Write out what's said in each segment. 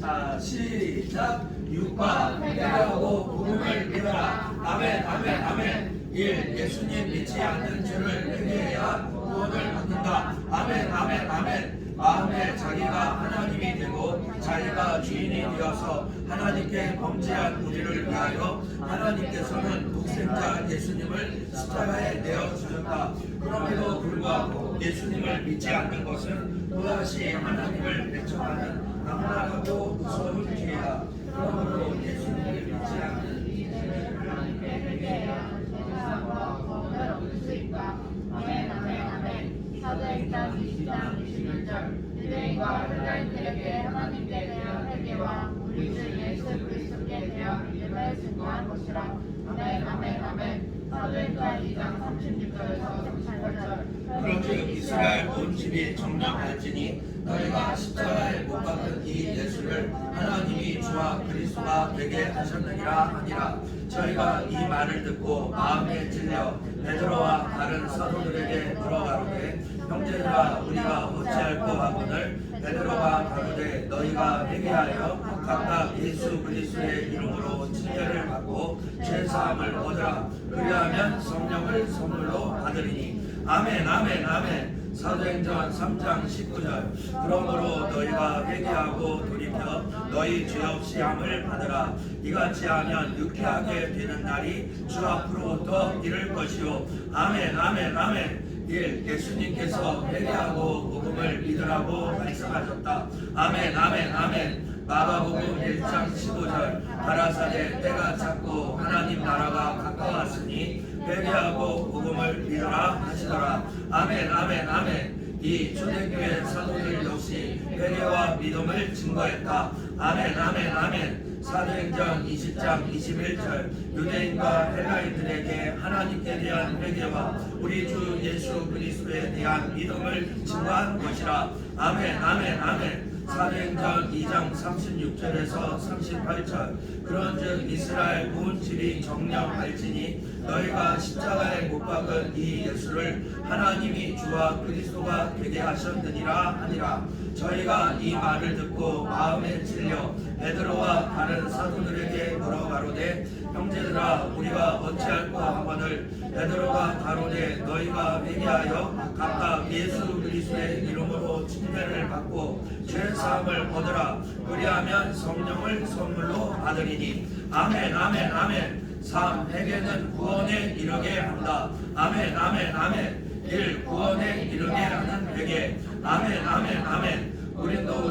자 시작. 육과 회개하고 복음을 믿어라. 아멘 아멘 아멘. 1. 예수님 믿지 않는 죄를 회개해야 구원을 받는다. 아멘 아멘 아멘 마음에 자기가 하나님이 되고 자기가 주인이 되어서 하나님께 범죄한 우리를 위하여 하나님께서는 독생자 예수님을 십자가에 내어 주셨다. 그럼에도 불구하고 예수님을 믿지 않는 것은 또다시 하나님을 배척하는 악랄하고 무서운 죄다 그러므로 예수님을 믿지 않는 이 죄를 하나님께 회개해야 세상과 구원을 얻을 수 있다. 아멘 아멘 아멘 사도행전 20장 21절 유대인과 헬라인들에게 하나님께 대한 회개와 우리 주 예수 그리스도께 대한 믿음을 증거한 것이라 아멘 아멘 아멘 사도행전 2장 36절에서 38절 그런즉 이스라엘 온 집이 정령할지니 너희가 십자가에 못 박은 이 예수를 하나님이 주와 그리스도가 되게 하셨느니라 하니라. 저희가 이 말을 듣고 마음에 찔려 베드로와 다른 사도들에게 물어가로되 형제들아 우리가 어찌할꼬 하거늘 베드로가 가로되 너희가 회개하여 각각 예수 그리스도의 이름으로 칭죄를 받고 죄 사함을 얻으라. 그리하면 성령을 선물로 받으리니. 아멘 아멘 아멘. 사도행전 3장 19절. 그러므로 너희가 회개하고 돌이켜 너희 죄 없이 함을 받으라. 이같이 하면 유쾌하게 되는 날이 주 앞으로부터 이를 것이요. 아멘 아멘 아멘 1. 예수님께서 회개하고 복음을 믿으라고 말씀하셨다. 아멘 아멘 아멘. 마가복음 1장 15절. 가라사대 때가 찼고 하나님 나라가 가까웠으니 회개하고 복음을 믿어라 하시더라. 아멘 아멘 아멘. 이 초대교회 사도들 역시 회개와 믿음을 증거했다. 아멘 아멘 아멘 사도행전 20장 21절. 유대인과 헬라인들에게 하나님께 대한 회개와 우리 주 예수 그리스도에 대한 믿음을 증거한 것이라. 아멘 아멘 아멘. 사도행전 2장 36절에서 38절. 그런즉 이스라엘 온 집이 정령할지니 너희가 십자가에 못 박은 이 예수를 하나님이 주와 그리스도가 되게 하셨느니라 하니라 저희가 이 말을 듣고 마음에 찔려 베드로와 다른 사도들에게 물어가로되 형제들아 우리가 어찌할꼬 하거늘 베드로가 가로되 너희가 회개하여 각각 예수 그리스도의 이름으로 칭대를 받고 죄 사함을 얻으라. 그리하면 성령을 선물로 받으리니. 아멘 아멘 아멘. 3. 회개는 구원에 이르게 한다. 아멘 아멘 아멘 1. 구원에 이르게 하는 회개 아멘 아멘 아멘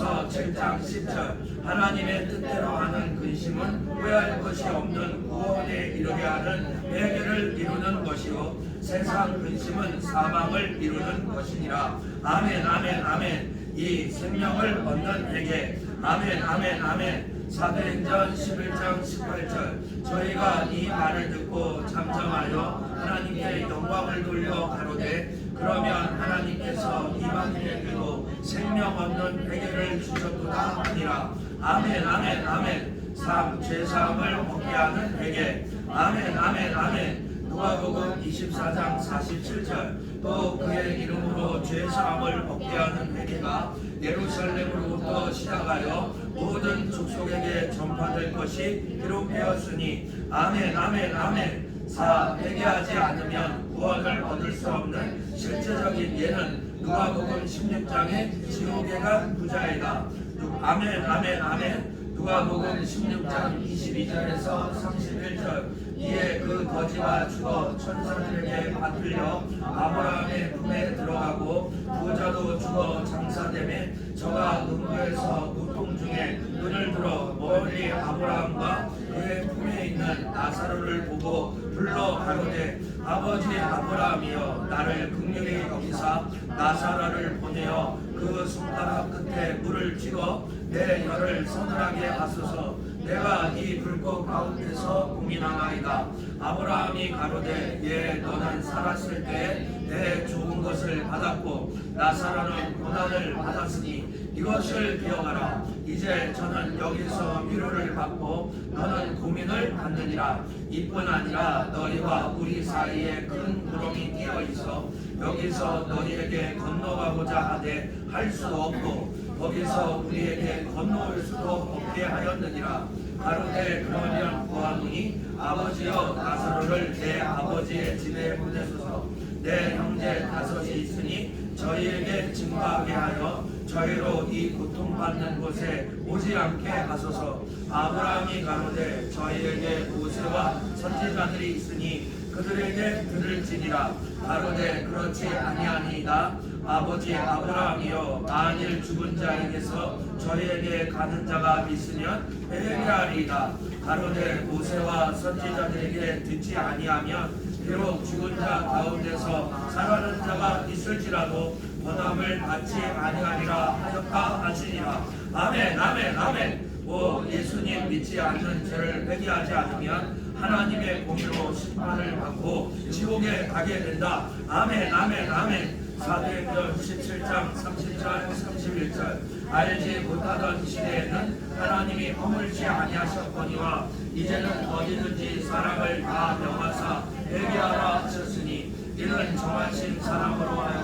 고린도후서 7장 10절 하나님의 뜻대로 하는 근심은 후회할 것이 없는 구원에 이르게 하는 회개를 이루는 것이요. 세상 근심은 사망을 이루는 것이니라. 아멘 아멘 아멘. 이 생명을 얻는 회개. 아멘 아멘 아멘. 사도행전 11장 18절 저희가 이 말을 듣고 잠잠하여 하나님께 영광을 돌려 가로되 그러면 하나님께서 이방인에게도 생명 얻는 회개를 주셨도다 하니라 아멘 아멘 아멘 3. 죄사함을 얻게 하는 회개 아멘 아멘 아멘 누가복음 24장 47절 또 그의 이름으로 죄사함을 얻게 하는 회개가 예루살렘으로부터 시작하여 모든 족속에게 전파될 것이 기록되었으니 아멘 아멘 아멘 4. 회개하지 않으면 구원을 얻을 수 없는 실제적인 예는 누가복음 16장의 지옥에 간 부자이다. 아멘 아멘 아멘. 누가복음 16장 22절에서 31절. 이에 그 거지가 죽어 천사들에게 받들려 아브라함의 품에 들어가고 부자도 죽어 장사됨에 저가 음부에서 고통 중에 눈을 들어 멀리 아브라함과 그의 품에 있는 나사로를 보고 불러 가로되 아버지 아브라함이여 나를 극률히 여기사 나사로를 보내어 그 손가락 끝에 물을 찍어 내 혀를 서늘하게 하소서. 내가 이 불꽃 가운데서 고민하나이다. 아브라함이 가로되 예 너는 살았을 때에 내 좋은 것을 받았고 나사로는 고난을 받았으니 이것을 기억하라. 이제 저는 여기서 위로를 받고 너는 고민을 받느니라 이뿐 아니라 너희와 우리 사이에 큰 구름이 끼어 있어 여기서 너희에게 건너가고자 하되 할 수 없고 거기서 우리에게 건너올 수도 없게 하였느니라. 가로되 그러면 구하노니 아버지여 나사로를 내 아버지의 집에 보내소서. 내 형제 다섯이 있으니 저희에게 증거하게 하여 저희로 이 고통받는 곳에 오지 않게 하소서. 아브라함이 가로되 저희에게 모세와 선지자들이 있으니 그들에게 들을지니라. 가로되 그렇지 아니하니이다. 아버지 아브라함이여 만일 죽은 자에게서 저희에게 가는 자가 있으면 베레리아리이다. 가로되 모세와 선지자들에게 듣지 아니하면 비록 죽은 자 가운데서 살아난 자가 있을지라도 권함을 받지 아니하리라 하였다 하시니라. 아멘 아멘 아멘. 오 예수님 믿지 않는 죄를 회개하지 않으면 하나님의 공의로 심판을 받고 지옥에 가게 된다. 아멘 아멘 아멘. 사도행전 17장 30절 31절. 알지 못하던 시대에는 하나님이 허물지 아니하셨거니와 이제는 어디든지 사람을 다 명하사 회개하라 하셨으니 이는 정하신 사람으로 하여금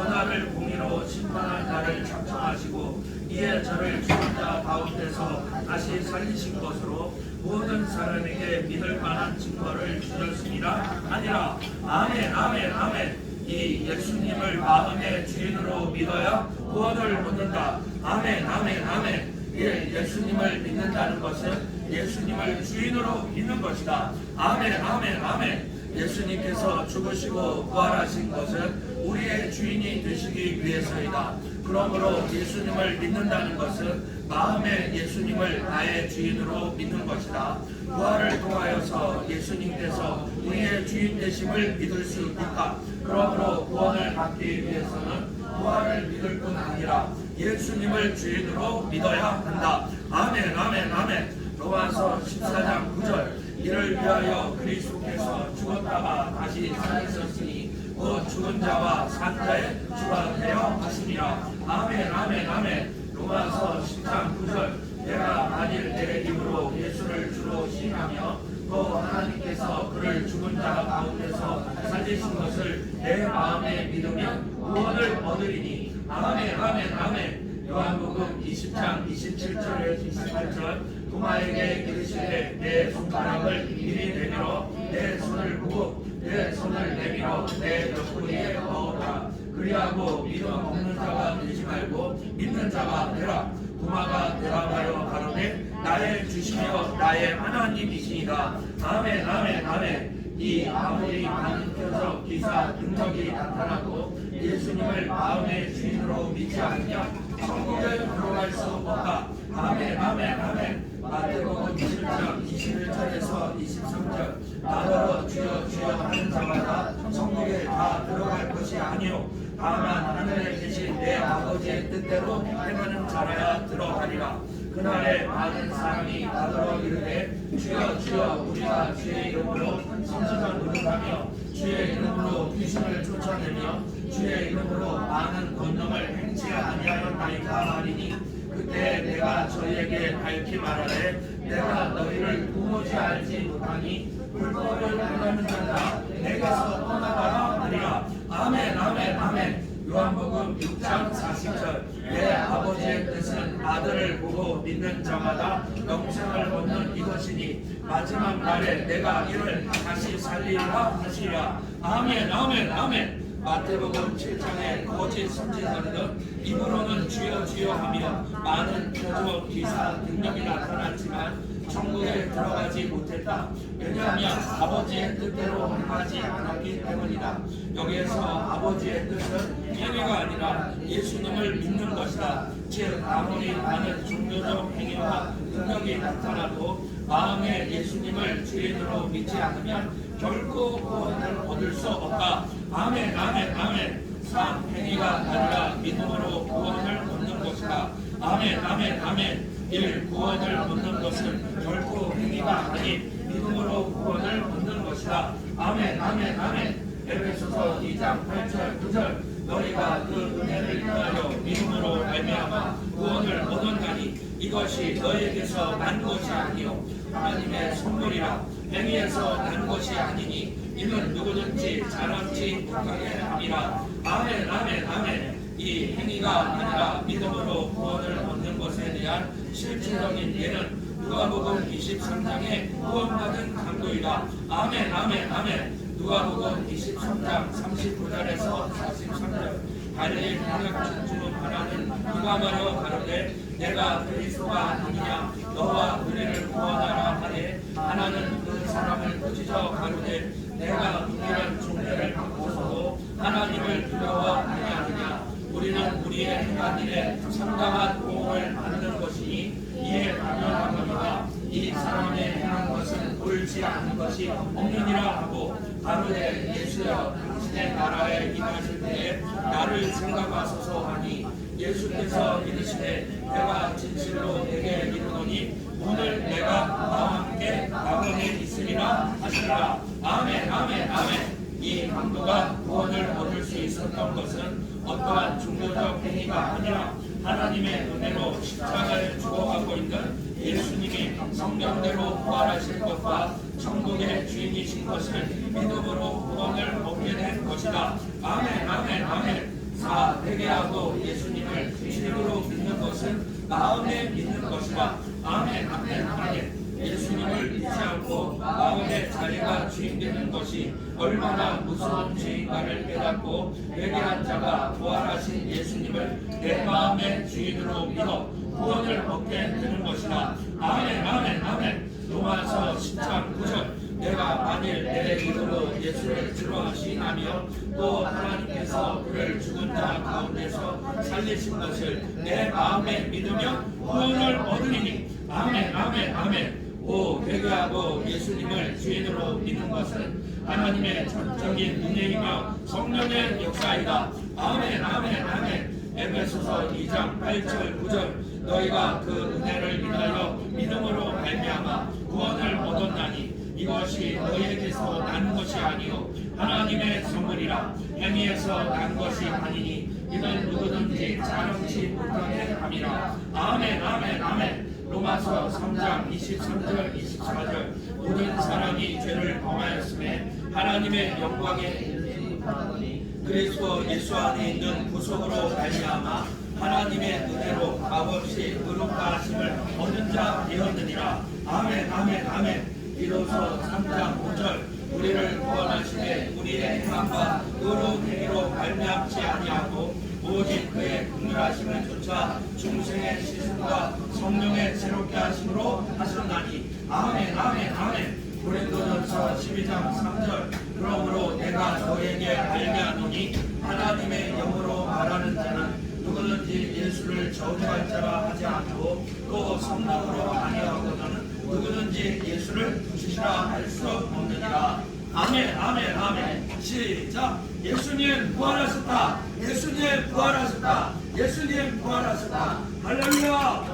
전하를 공의로 심판할 날을 작정하시고 이에 저를 죽은 자 가운데서 다시 살리신 것으로 모든 사람에게 믿을 만한 증거를 주셨습니다 아니라 아멘 아멘 아멘 이 예수님을 마음의 주인으로 믿어야 구원을 얻는다. 아멘, 아멘, 아멘. 예, 예수님을 믿는다는 것은 예수님을 주인으로 믿는 것이다. 아멘, 아멘, 아멘. 예수님께서 죽으시고 부활하신 것은 우리의 주인이 되시기 위해서이다. 그러므로 예수님을 믿는다는 것은 마음의 예수님을 나의 주인으로 믿는 것이다. 부활을 통하여서 예수님께서 우리의 주인 되심을 믿을 수 있다. 그러므로 구원을 받기 위해서는 부활을 믿을 뿐 아니라 예수님을 주인으로 믿어야 한다. 아멘, 아멘, 아멘. 로마서 14장 9절. 이를 위하여 그리스도께서 죽었다가 다시 살으셨으니 곧 죽은 자와 산 자의 주가 되어 하시니라. 아멘, 아멘, 아멘. 로마서 10장 9절. 내가 만일 내 입으로 예수를 주로 시인하며 또 하나님께서 그를 죽은 자 가운데서 살리신 것을 내 마음에 믿으면 구원을 얻으리니 아멘 아멘 아멘 요한복음 20장 27절에 28절 도마에게 이르시되 내 손가락을 이리 내밀어 그리하고 믿음 없는 자가 되지 말고 믿는 자가 되라. 도마가 대답하여 가로되 나의 주시며 나의 하나님이시니라. 아멘 아멘 아멘. 이 아무리 많은 표적 기사 능력이 나타나도 예수님을 마음의 주인으로 믿지 않으면 천국에 들어갈 수 없다. 아멘 아멘 아멘. 마태복음 7장 21절에서 23절. 나더러 주여 주여 하는 자마다 천국에 다 들어갈 것이 아니요 다만 하늘에 계신 내 아버지의 뜻대로 행하는 자라야 들어가리라. 그날에 많은 사람이 나더러 이르되 주여 주여 우리가 주의 이름으로 선지자 노릇하며 주의 이름으로 귀신을 쫓아내며 주의 이름으로 많은 권능을 행치 아니하였나이까 하리니 그때 내가 저희에게 밝히 말하되 내가 너희를 도무지 알지 못하니 불법을 행하는 자들아 내게서 떠나가라 하리라 아멘 아멘 아멘. 요한복음 6장 40절. 내 아버지의 뜻은 아들을 보고 믿는 자마다 영생을 얻는 이것이니 마지막 날에 내가 이를 다시 살리리라 하시리라. 아멘 아멘 아멘. 마태복음 7장에 거짓 선지자들은 입으로는 주여 주여 하며 많은 표적 기사 능력이 나타났지만 천국에 들어가지 못했다. 왜냐하면 아버지의 뜻대로 행하지 않았기 때문이다. 여기에서 아버지의 뜻은 행위가 아니라 예수님을 믿는 것이다. 즉 아무리 많은 종교적 행위와 능력이 나타나도 마음에 예수님을 주인으로 믿지 않으면 결코 구원을 얻을 수 없다. 아멘, 아멘, 아멘. 상 행위가 아니라 믿음으로 구원을 얻는 것이다. 아멘, 아멘, 아멘. 일 구원을 얻는 것은 결코 행위가 아닌 믿음으로 구원을 얻는 것이다. 아멘, 아멘, 아멘. 에베소서 2장 8절 9절 너희가 그 은혜를 인하여 믿음으로 말미암아 구원을 얻었나니 이것이 너희에게서 난 것이 아니요 하나님의 선물이라 행위에서 난 것이 아니니 이는 누구든지 자랑치 못하게 함이라 아멘 아멘 아멘 이 행위가 아니라 믿음으로 구원을 얻는 것에 대한 실질적인 예는 누가복음 23장에 구원받은 강도이다. 아멘, 아멘, 아멘. 누가복음 23장 39절에서 43절. 갈릴리 평양 주문 하나는 누가 말여 가로되 내가 그리스도가 아니냐? 너와 우리를 구원하라 하되 하나는 그 사람을 꾸짖어 가로되 내가 은밀한 종교를 바꾸어도 하나님을 두려워 아니하느냐 우리는 우리의 행한 일에 상당한 공을 받는 것이니 이에 당연하거니와 이 사람의 행한 것은 옳지 않은 것이 없느니라 가로되 예수여 당신의 나라에 임하실 때에 나를 생각하소서 하니 예수께서 이르시되 내가 진실로 내게 이르노니 오늘 내가 나와 함께 낙원에 있으리라 하시라. 아멘 아멘 아멘. 이 강도가 구원을 얻을 수 있었던 것은 어떠한 종교적 행위가 아니라 하나님의 은혜로 십자가를 죽어가고 있는 예수님이 성령대로 부활하실 것과 천국의 주인이신 것을 믿음으로 구원을 얻게 된 것이다. 아멘, 아멘, 아멘. 사 회개하고 예수님을 진리로 믿는 것은 마음에 믿는 것이다. 아멘, 아멘, 아멘. 예수님을 믿지 않고 마음의 자리가 주인되는 것이 얼마나 무서운 죄인가를 깨닫고 회개한 자가 부활하신 예수님을 내 마음의 주인으로 믿어 구원을 얻게 되는 것이다. 아멘, 아멘, 아멘. 로마서 10장 9절. 내가 만일 내 이름으로 예수를 주로하시나며 또 하나님께서 그를 죽은 자 가운데서 살리신 것을 내 마음에 믿으면 구원을 얻으리니 아멘 아멘 아멘 오 회개하고 예수님을 주인으로 믿는 것은 하나님의 전적인 은혜이며 성령의 역사이다 아멘 아멘 아멘 에베소서 2장 8절 9절 너희가 그 은혜를 인하여 믿음으로 말미암아 구원을 얻었나니 이것이 너희에게서 난 것이 아니요. 하나님의 선물이라. 행위에서 난 것이 아니니 이는 누구든지 자랑치 못하게 함이라. 아멘 아멘 아멘. 로마서 3장 23절 24절. 모든 사람이 죄를 범하였음에 하나님의 영광에 그리스도 예수 안에 있는 구속으로 말미암아 하나님의 은혜로 값없이 의롭다 하심을 얻는 자 되었느니라. 아멘 아멘 아멘. 비로소 3장 5절 우리를 구원하시되 우리의 행함과 의로운 행위로 말미암지 아니하고 오직 그의 긍휼하심을 쫓아 중생의 시승과 성령의 새롭게 하심으로 하셨나니. 아멘 아멘 아멘. 고린도전서 12장 3절 그러므로 내가 너에게 알게 하노니 하나님의 영으로 말하는 자는 누구든지 예수를 저주할 자라 하지 않고 또 성령으로 아니하거든 누구든지 예수를 주시라 할 수 없느니라. 아멘 아멘 아멘. 시작. 예수님 부활하셨다. 예수님 부활하셨다. 예수님 부활하셨다. 할렐루야